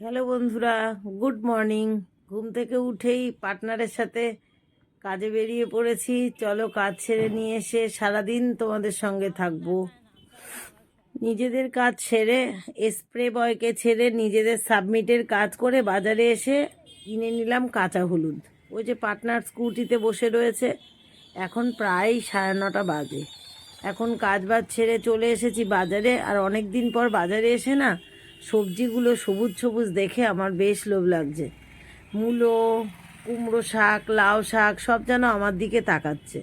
Hello বন্ধুরা, good morning. ঘুম থেকে উঠেই পার্টনারের সাথে কাজে বেরিয়ে পড়েছি। চলো কাজ ছেড়ে নিয়ে এসে সারাদিন তোমাদের সঙ্গে থাকব। নিজেদের কাজ ছেড়ে স্প্রে বয়কে ছেড়ে নিজেদের সাবমিটের কাজ করে বাজারে এসে কিনে নিলাম কাঁচা হলুদ। ওই যে পার্টনার স্কুটিতে বসে রয়েছে। এখন প্রায় সাড়ে নটা বাজে। এখন কাজ বাজ ছেড়ে চলে এসেছি বাজারে। আর অনেক দিন পর বাজারে এসে না সবজিগুলো সবুজ সবুজ দেখে আমার বেশ লোভ লাগছে। মূলো, কুমড়ো শাক, লাউ শাক সব যেন আমার দিকে তাকাচ্ছে।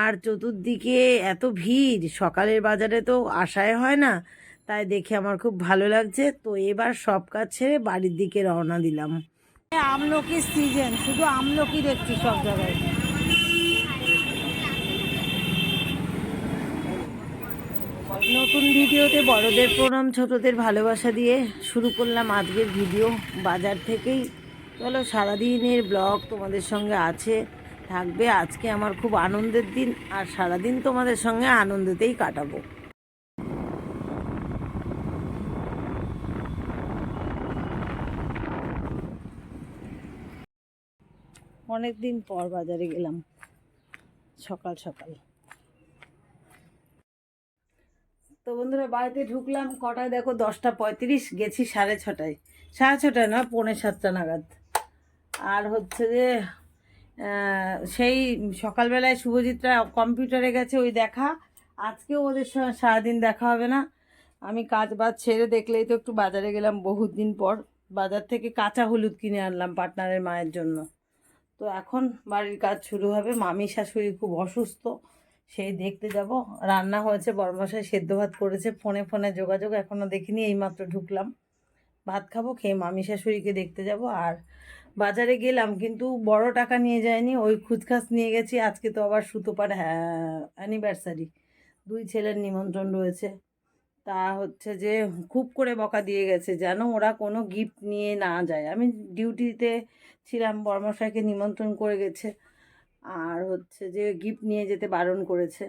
আর চতুর্দিকে এত ভিড়, সকালের বাজারে তো আশায় হয় না, তাই দেখে আমার খুব ভালো লাগছে। তো এবার সব কাজ ছেড়ে বাড়ির দিকে রওনা দিলাম। আমলকির সিজন শুধু আমলকি দেখছি সব জায়গায়। নতুন ভিডিওতে বড়দের প্রণাম, ছোটদের ভালোবাসা দিয়ে শুরু করলাম আজকের ভিডিও বাজার থেকেই। চলো, সারাদিনের ব্লগ তোমাদের সঙ্গে আছে, থাকবে। আজকে আমার খুব আনন্দের দিন, আর সারাদিন তোমাদের সঙ্গে আনন্দতেই কাটাবো। অনেক দিন পর বাজারে গেলাম, সকাল সকাল। তো বন্ধুরা বাড়িতে ঢুকলাম, কটায়? দেখো, দশটা পঁয়ত্রিশ, গেছি সাড়ে ছটায়। সাড়ে ছটায় না, পৌনে সাতটা নাগাদ। আর হচ্ছে যে সেই সকালবেলায় শুভজিৎরা কম্পিউটারে গেছে ওই দেখা। আজকেও ওদের সারাদিন দেখা হবে না। আমি কাজ বাজ ছেড়ে দেখলেই তো একটু বাজারে গেলাম বহুত দিন পর। বাজার থেকে কাঁচা হলুদ কিনে আনলাম পার্টনারের মায়ের জন্য। তো এখন বাড়ির কাজ শুরু হবে। মামি শাশুড়ি খুব অসুস্থ। সেই দেখতে যাব। রান্না হয়েছে, বরমশাই সেদ্ধ ভাত করেছে, ফোনে ফোনে যোগাযোগ এখনও দেখিনি, এইমাত্র ঢুকলাম। ভাত খাব, খেয়ে মামি শাশুড়িকে দেখতে যাব। আর বাজারে গেলাম, কিন্তু বড় টাকা নিয়ে যায়নি, ওই খুচখাস নিয়ে গেছি। আজকে তো আবার সুতোপার অ্যানিভার্সারি দুই ছেলের নিমন্ত্রণ রয়েছে। তা হচ্ছে যে খুব করে বকা দিয়ে গেছে, যেন ওরা কোনো গিফট নিয়ে না যায়। আমি ডিউটিতে ছিলাম, বর্মশাইকে নিমন্ত্রণ করে গেছে। আর হচ্ছে যে গিফট নিয়ে যেতে বারণ করেছে।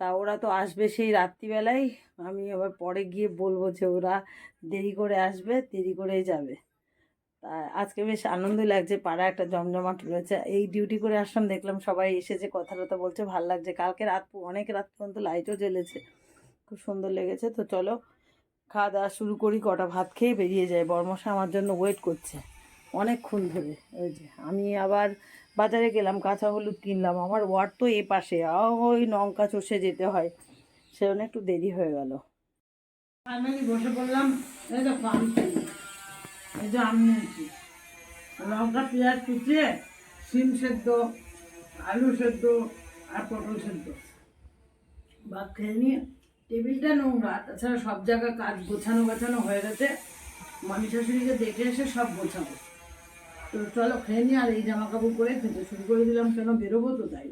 তা ওরা তো আসবে সেই রাত্রিবেলায় আমি আবার পরে গিয়ে বলব যে ওরা দেরি করে আসবে, দেরি করেই যাবে। তা আজকে বেশ আনন্দ লাগছে, পাড়া একটা জমজমাট রয়েছে। এই ডিউটি করে আসলাম, দেখলাম সবাই এসেছে কথা টথা বলছে, ভালো লাগছে। কালকে রাত অনেক রাত পর্যন্ত লাইটও জ্বেলেছে। খুব সুন্দর লেগেছে। তো চলো, খাওয়া দাওয়া শুরু করি, কটা ভাত খেয়ে বেরিয়ে যায় বর্মশা আমার জন্য ওয়েট করছে অনেকক্ষণ ধরে। ওই যে, আমি আবার বাজারে গেলাম কাঁচা হলুদ কিনলাম। আমার ওয়ার্ড তো এ পাশে, ওই লঙ্কা চষে যেতে হয়। সেজন্য একটু দেরি হয়ে গেল। ফাইনালি বসে পড়লাম, এই দেখো আমি। এই যে আমি নিয়েছি। লঙ্কা, পেঁয়াজ কুচিয়ে সিম সেদ্ধ, আলু সেদ্ধ আর পটল সেদ্ধ। ভাত খেয়ে নিয়ে টেবিলটা নোংরা, তাছাড়া সব জায়গায় কাজ গোছানো গোছানো হয়ে গেছে। মামি শাশুড়িকে দেখে এসে সব গোছাবো। তো চলো খেয়ে নিই আর এই জামা কাপড় করে খেতে শুরু করে দিলাম, কেন বেরোবো তো তাই।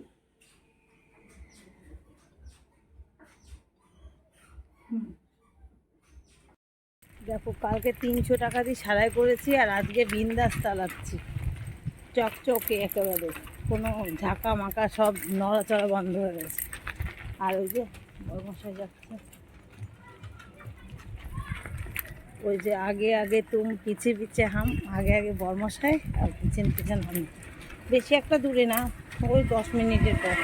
দেখো, কালকে তিনশো টাকা দিয়ে সারাই করেছি আর আজকে বিন্দাস চালাচ্ছি। চকচকে একেবারে, কোনো ঝাঁকা মাকা সব নড়াচড়া বন্ধ হয়ে গেছে। আর ওই যে বর্মশাই যাচ্ছে। ওই যে আগে আগে তুম পিছে পিছে হাম, আগে আগে বর্মশাই আর পিছন পিছন আমি বেশি একটা দূরে না, ওই দশ মিনিটের পর।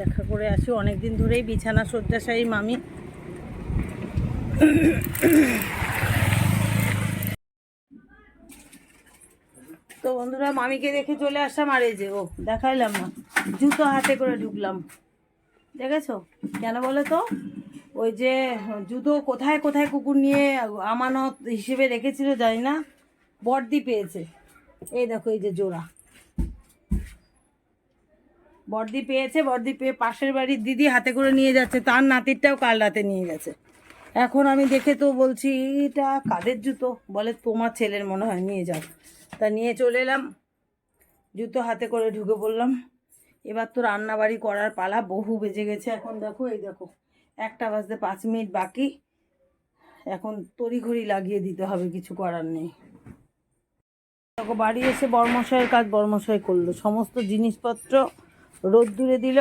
দেখা করে আসি অনেক দিন ধরেই বিছানা শয্যাশায়ী মামি। তো বন্ধুরা, মামিকে দেখে চলে আসলাম আর এই যে, ও দেখাইলাম না, জুতো হাতে করে ঢুকলাম। দেখেছ? কেন বলো তো? ওই যে জুতো কোথায় কোথায় কুকুর নিয়ে আমানত হিসেবে রেখেছিল জানি না, বর্দি পেয়েছে। এই দেখো, এই যে জোড়া। বর্দি পেয়েছে, বর্দি পেয়ে পাশের বাড়ির দিদি হাতে করে নিয়ে যাচ্ছে, তার নাতিরটাও কাল রাতে নিয়ে গেছে। এখন আমি দেখে তো বলছি, এটা কাদের জুতো? বলে, তোমার ছেলের মনে হয়, নিয়ে যাও। তা নিয়ে চলে এলাম। জুতো হাতে করে ঢুকে পড়লাম। এবার তো রান্নাবাড়ি করার পালা, বহু বেজে গেছে। এখন দেখো, এই দেখো, একটা বাজতে পাঁচ মিনিট বাকি। এখন তড়িঘড়ি লাগিয়ে দিতে হবে, কিছু করার নেই। দেখো, বাড়ি এসে বর্মশাইয়ের কাজ বর্মশাই করল। সমস্ত জিনিসপত্র রোদ্দুরে দিল।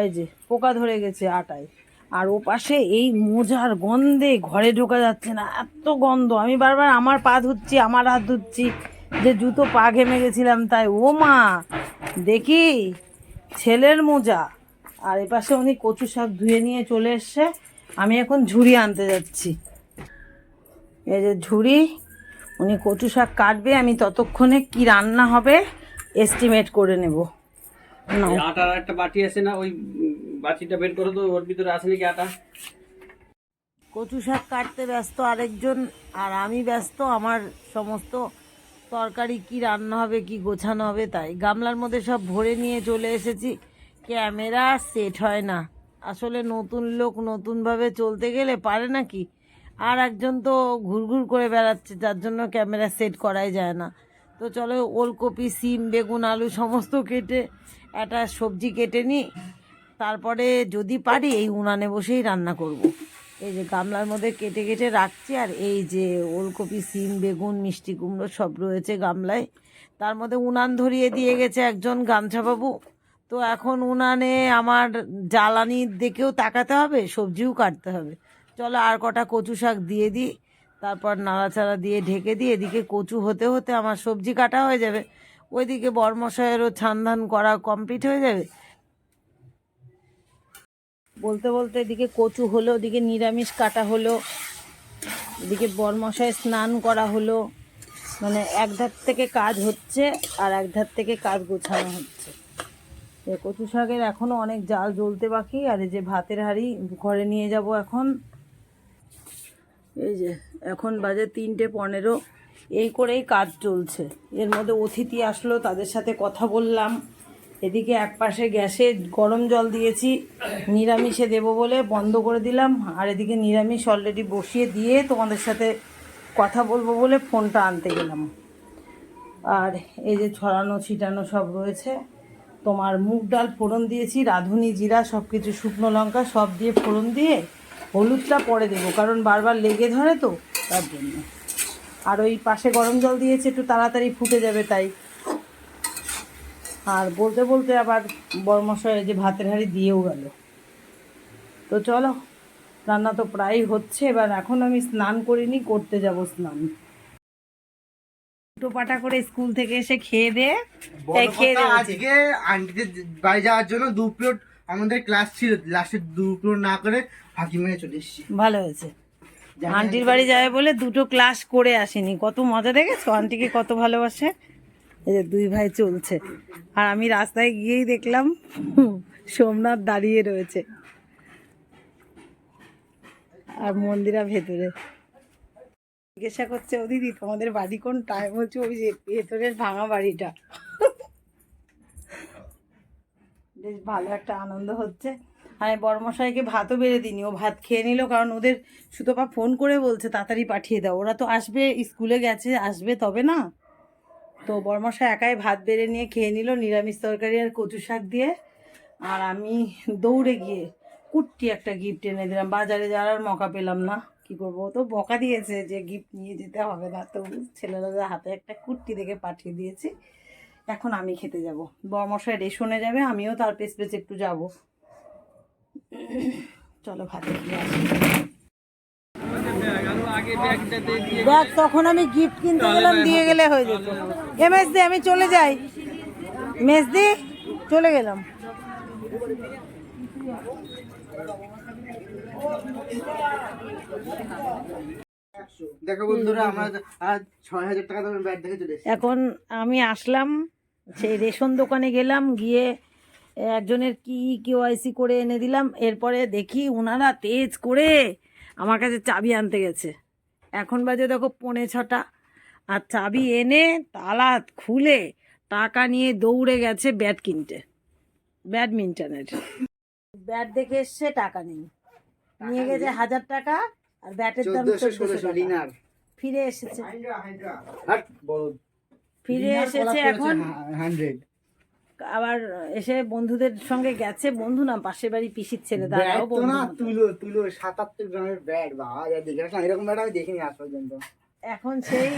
এই যে, পোকা ধরে গেছে আটায়। আর ও পাশে এই মোজার গন্ধে ঘরে ঢোকা যাচ্ছে না, এত গন্ধ। আমি বারবার আমার পা ধুচ্ছি, আমার হাত ধুচ্ছি। যে জুতো পা ঘেমে গেছিলাম তাই ও মা দেখি ছেলের মোজা। আর এপাশে উনি কচু শাক ধুয়ে নিয়ে চলে এসছে। আমি এখন ঝুড়ি আনতে যাচ্ছি। এই যে ঝুড়ি উনি কচু শাক কাটবে আমি ততক্ষণে কি রান্না হবে এস্টিমেট করে নেব। আটার একটা বাটি আছে না ওই বাটিটা বের করে তো ওর ভিতরে আছে নাকি আটা? কচু শাক কাটতে ব্যস্ত আরেকজন আর আমি ব্যস্ত আমার সমস্ত তরকারি কি রান্না হবে, কি গোছানো হবে, তাই গামলার মধ্যে সব ভরে নিয়ে চলে এসেছি। ক্যামেরা সেট হয় না। আসলে নতুন লোক নতুনভাবে চলতে গেলে পারে নাকি? আর একজন তো ঘুরঘুর করে বেড়াচ্ছে, যার জন্য ক্যামেরা সেট করাই যায় না। তো চলো ওলকপি, সিম, বেগুন, আলু সমস্ত কেটে একটা সবজি কেটে নিই। তারপরে যদি পারি এই উনানে বসেই রান্না করব। এই যে গামলার মধ্যে কেটে কেটে রাখছি, আর এই যে ওলকপি, সিম, বেগুন, মিষ্টি কুমড়ো সব রয়েছে গামলায়। তার মধ্যে উনান ধরিয়ে দিয়ে গেছে একজন গামছাবাবু। তো এখন উনানে আমার জ্বালানির দিকেও তাকাতে হবে, সবজিও কাটতে হবে। চলো আর কটা কচু শাক দিয়ে দিই, তারপর নাড়াচাড়া দিয়ে ঢেকে দিই। এদিকে কচু হতে হতে আমার সবজি কাটা হয়ে যাবে। ওইদিকে বরমশায়েরও ছানধান করা কমপ্লিট হয়ে যাবে। বলতে বলতে এদিকে কচু হলো, ওদিকে নিরামিষ কাটা হলো, এদিকে বরমশায় স্নান করা হলো। মানে এক ধার থেকে কাজ হচ্ছে আর এক ধার থেকে কাজ গোছানো হচ্ছে। কচু শাকের এখনও অনেক জাল জ্বলতে বাকি, আর এই যে ভাতের হাঁড়ি ঘরে নিয়ে যাব এখন। এই যে এখন বাজে তিনটে পনেরো, এই করেই কাজ চলছে। এর মধ্যে অতিথি আসলো, তাদের সাথে কথা বললাম। এদিকে এক পাশে গ্যাসে গরম জল দিয়েছি। নিরামিষে দেবো বলে বন্ধ করে দিলাম। আর এদিকে নিরামিষ অলরেডি বসিয়ে দিয়ে তোমাদের সাথে কথা বলব বলে ফোনটা আনতে গেলাম। আর এই যে ছড়ানো, ছিটানো সব রয়েছে। তোমার মুগ ডাল ফোড়ন দিয়েছি, রাঁধুনি, জিরা সব কিছু শুকনো লঙ্কা সব দিয়ে ফোড়ন দিয়ে হলুদটা পরে দেবো, কারণ বারবার লেগে ধরে তো তার জন্য। আর ওই পাশে গরম জল দিয়েছে, একটু তাড়াতাড়ি ফুটে যাবে তাই। আর বলতে বলতে আবার বরমশাই যে ভাতের হাঁড়ি দিয়েও গেল। তো চলো রান্না তো প্রায় হচ্ছে এবার এখন আমি স্নান করিনি করতে যাব স্নান। দুটো পাটা করে স্কুল থেকে এসে খেয়ে দে খেয়ে আজকে আন্টিদের বাড়ি যাওয়ার জন্য দু পিরিয়ড আমাদের ক্লাস ছিল লাস্টে দু পিরিয়ড না করে ফাঁকি মেরে চলে এসেছি। ভালো হয়েছে। আন্টির বাড়ি যাবে বলে দুটো ক্লাস করে আসেনি। কত মজা দেখেছ? আন্টিকে কত ভালোবাসে? এই যে দুই ভাই চলছে। আর আমি রাস্তায় গিয়েই দেখলাম সোমনাথ দাঁড়িয়ে রয়েছে। আর মন্দিরা ভেতরে। জিজ্ঞাসা করছে, ও দিদি, তোমাদের বাড়ি কোন টাইম হচ্ছে ওই যে ভেতরের ভাঙা বাড়িটা। বেশ ভালো একটা আনন্দ হচ্ছে। আমি বড়মশাইকে ভাতও বেড়ে দিইনি, ও ভাত খেয়ে নিল, কারণ ওদের সুতপা ফোন করে বলছে, তাড়াতাড়ি পাঠিয়ে দাও। ওরা তো আসবে, স্কুলে গেছে, আসবে তবে না? তো বড়মশাই একাই ভাত বেড়ে নিয়ে খেয়ে নিল নিরামিষ তরকারি আর কচু শাক দিয়ে। আর আমি দৌড়ে গিয়ে কুট্টি একটা গিফট এনে দিলাম। বাজারে যাওয়ার মকা পেলাম না। কি করব? তো বকা দিয়েছে যে গিফট নিয়ে যেতে হবে না। তো ছেলেরা হাতে একটা কুট্টি দেখে পাঠিয়ে দিয়েছি। এখন আমি খেতে যাব। বরমশাই রেশনে যাবে, আমিও তার পেছ পেছ একটু যাব। চলো ভাতে খেয়ে আসি। দেখ তখন আমি গিফট কিনতে গেলাম দিয়ে গেলে হয়ে যেত। এম এস দি আমি চলে যাই। মেসদি চলে গেলাম। দেখো বন্ধুরা আমরা আজ ছয় হাজার টাকা দামের ব্যাগ দেখে চলে এখন আমি আসলাম সেই রেশন দোকানে গেলাম গিয়ে একজনের কি কেওয়াইসি করে এনে দিলাম। এরপরে দেখি ওনারা তেজ করে আমার কাছে চাবি আনতে গেছে। এখন বাজে দেখো পৌনে ছটা। আর চাবি এনে তালা খুলে টাকা নিয়ে দৌড়ে গেছে ব্যাট কিনতে। ব্যাডমিন্টনের। ব্যাট দেখে এসছে টাকা নেই। নিয়ে গেছে হাজার টাকা আর ব্যাটের দাম ফিরে এসেছে। ফিরে এসেছে এখন হান্ড্রেড আবার এসে বন্ধুদের সঙ্গে গেছে বন্ধু না পাশের বাড়ি পিসির ছেলে তারাও না তুলো তুলো সাতাত্তর গ্রামের ব্যাট যা দেখে আসলাম এরকম ব্যাট আমি দেখিনি আজ পর্যন্ত। এখন সেই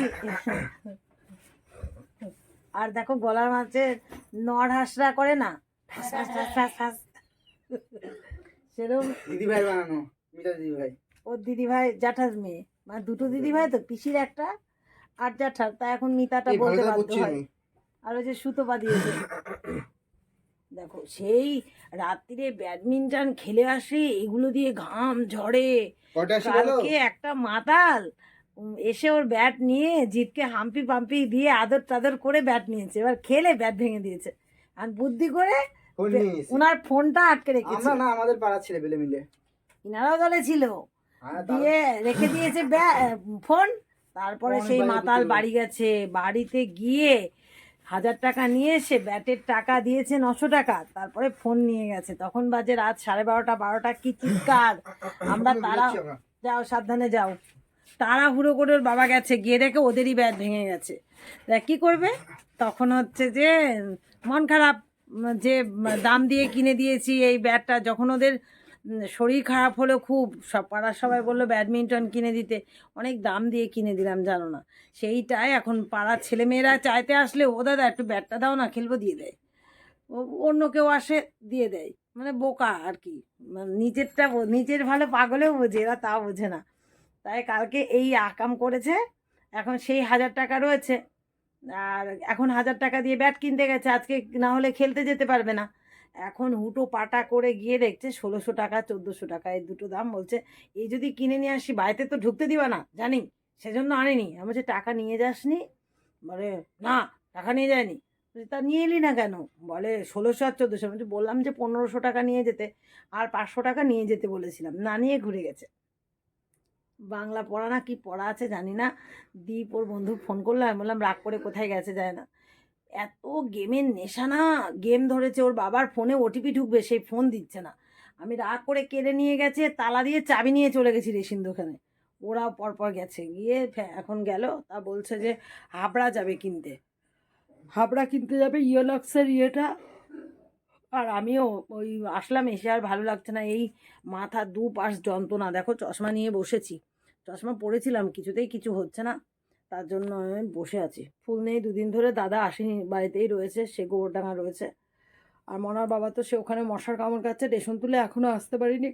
আর দেখো গলার মাঝে নড় হাসরা করে না। সেরকম দিদি ভাই বানানো মিতা দিদি ভাই। ওর দিদি ভাই জ্যাঠার মেয়ে মানে দুটো দিদি ভাই তো পিসির একটা আর জ্যাঠার তা এখন মিতাটা বলতে বাধ্য হয়। আর ওই যে সুতো বাঁধিয়েছে। দেখো সেই রাত্রিরে ব্যাডমিন্টন খেলে আসে এগুলো দিয়ে ঘাম ঝরে। কালকে একটা মাতাল এসে ওর ব্যাট নিয়ে জিতকে হাম্পি পাম্পি দিয়ে আদর টাদর করে ব্যাট নিয়েছে এবার খেলে ব্যাট ভেঙে দিয়েছে। আর বুদ্ধি করে। ওনার ফোনটা আটকে রেখেছে। না আমাদের পাড়ার ছেলে পেলে মিলে। ইনারাও দলে ছিল। হ্যাঁ, দিয়ে রেখে দিয়েছে ফোন। তারপরে সেই মাতাল বাড়ি গেছে। বাড়িতে গিয়ে হাজার টাকা নিয়ে এসে ব্যাটের টাকা দিয়েছে নশো টাকা। তারপরে ফোন নিয়ে গেছে। তখন বাজে রাত সাড়ে বারোটা বারোটা কি চিৎকার। আমরা তারা যাও সাবধানে যাও। তারা হুড়ো করে ওর বাবা গেছে। গিয়ে দেখে ওদেরই ব্যাট ভেঙে গেছে। দেখ কী করবে? তখন হচ্ছে যে মন খারাপ যে দাম দিয়ে কিনে দিয়েছি এই ব্যাটটা যখন ওদের শরীর খারাপ হলো খুব সব, পাড়ার সবাই বলল ব্যাডমিন্টন কিনে দিতে। অনেক দাম দিয়ে কিনে দিলাম, জানো না। সেইটাই এখন পাড়ার ছেলেমেয়েরা চাইতে আসলে, ও দাদা, একটু ব্যাটটা দাও না, খেলব, দিয়ে দেয় ও, অন্য কেউ আসে, দিয়ে দেয়। মানে বোকা আর কি। মানে নিজেরটা নিজের ভালো পাগলেও বোঝে, এরা তা বোঝে না। তাই কালকে এই আকাম করেছে, এখন সেই হাজার টাকা রয়েছে। আর এখন হাজার টাকা দিয়ে ব্যাট কিনতে গেছে, আজকে না হলে খেলতে যেতে পারবে না। এখন হুটো পাটা করে গিয়ে দেখছে ষোলোশো টাকা, চোদ্দোশো টাকা, এই দুটো দাম বলছে, এই যদি কিনে নিয়ে আসি, বাড়িতে তো ঢুকতে দিবা না, জানি, সেজন্য আনিনি। আমি বলছি, টাকা নিয়ে যাসনি? বলে, না, টাকা নিয়ে যায়নি তা নিয়ে এলি না কেন? বলে, ষোলোশো আর চোদ্দোশো। আমি বললাম যে পনেরোশো টাকা নিয়ে যেতে, আর পাঁচশো টাকা নিয়ে যেতে বলেছিলাম, না নিয়ে ঘুরে গেছে। বাংলা পড়া না কি পড়া আছে জানি না, দীপ ওর বন্ধু ফোন করল, আমি বললাম, রাগ করে কোথায় গেছে যায় না। এত গেমের নেশা না। গেম ধরেছে, ওর বাবার ফোনে ওটিপি ঢুকবে সেই ফোন দিচ্ছে না। আমি রাগ করে কেড়ে নিয়ে গেছে, তালা দিয়ে চাবি নিয়ে চলে গেছি রেশিন দোকানে ওরাও পরপর গেছে। গিয়ে এখন গেল। তা বলছে যে, হাবড়া যাবে কিনতে। হাবড়া কিনতে যাবে ইয়োলক্সের ইয়েটা। আর আমিও ওই আসলাম এসে আর ভালো লাগছে না। এই মাথা দু পাশ যন্ত্রণা। দেখো চশমা নিয়ে বসেছি। চশমা পরেছিলাম, কিছুতেই কিছু হচ্ছে না। তার জন্য আমি বসে আছি। ফুল নেই, দুদিন ধরে দাদা আসেনি, বাড়িতেই রয়েছে, সে গোবরডাঙ্গা রয়েছে। আর মনার বাবা তো সে ওখানে মশার কামড় খাচ্ছে, রেশন তুলে এখনও আসতে পারিনি।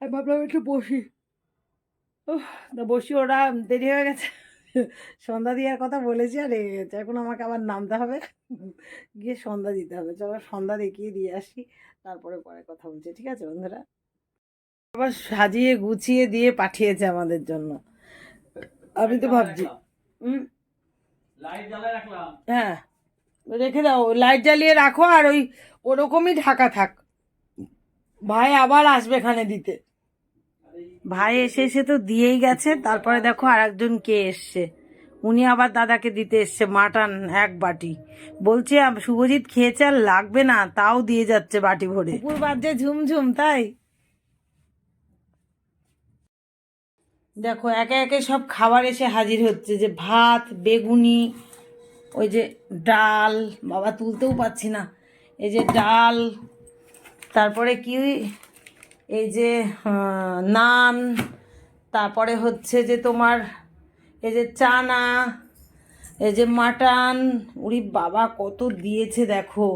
আমি ভাবলাম একটু বসি। তা বসি, ওরা দেরি হয়ে গেছে। সন্ধ্যা দেওয়ার কথা বলেছি আর রেগে গেছে এখন আমাকে আবার নামতে হবে। গিয়ে সন্ধ্যা দিতে হবে। চলো সন্ধ্যা দেখিয়ে দিয়ে আসি, তারপরে পরে কথা বলছি। ঠিক আছে বন্ধুরা? আবার সাজিয়ে গুছিয়ে দিয়ে পাঠিয়েছে আমাদের জন্য। আমি তো ভাবছি হ্যাঁ। রেখে দাও লাইট জ্বালিয়ে রাখো আর ওই ওরকমই ঢাকা থাক। ভাই আবার আসবে এখানে দিতে। ভাই এসে এসে তো দিয়েই গেছে তারপরে দেখো আর একজন কে এসছে। উনি আবার দাদাকে দিতে এসছে মাটন এক বাটি। বলছে শুভজিৎ খেয়েছে আর লাগবে না তাও দিয়ে যাচ্ছে বাটি ভরে। পুকুর যে ঝুমঝুম তাই? দেখো, একে একে সব খাবার এসে হাজির হচ্ছে, যে ভাত, বেগুনি, ওই যে ডাল, বাবা তুলতেও পাচ্ছি না, এই যে ডাল, তারপরে কি, এই যে নান, তারপরে হচ্ছে যে তোমার, এই যে চানা, এই যে মাটন উরি বাবা কত দিয়েছে দেখো,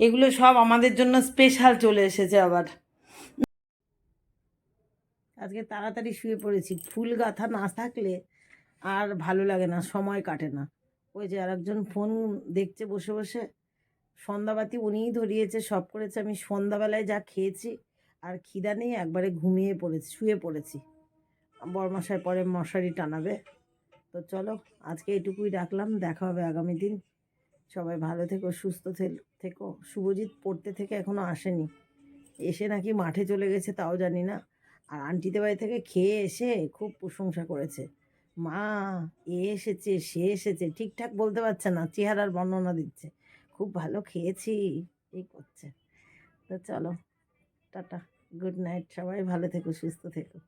এগুলো সব আমাদের জন্য স্পেশাল চলে এসেছে আবার। আজকে তাড়াতাড়ি শুয়ে পড়েছি। ফুল গাথা না থাকলে আর ভালো লাগে না, সময় কাটে না। ওই যে আরেকজন ফোন দেখছে বসে বসে, সন্ধ্যাবাতি উনিই ধরিয়েছে, সব করেছে। আমি সন্ধ্যাবেলায় যা খেয়েছি আর খিদা নেই, একবারে ঘুমিয়ে পড়েছি, শুয়ে পড়েছি। বরমশাই পরে মশারি টানাবে। তো চলো, আজকে এটুকুই রাখলাম, দেখা হবে আগামী দিন। সবাই ভালো থেকো, সুস্থ থেকো। শুভজিৎ পড়তে থেকে এখনও আসেনি। এসে নাকি মাঠে চলে গেছে, তাও জানি না। আর আন্টিদের বাড়ি থেকে খেয়ে এসে খুব প্রশংসা করেছে। মা, এ এসেছে, সে এসেছে, ঠিকঠাক বলতে পারছে না, চেহারার বর্ণনা দিচ্ছে। খুব ভালো খেয়েছি এই করছে। তো চলো, টাটা, গুড নাইট, সবাই ভালো থেকো, সুস্থ থেকো।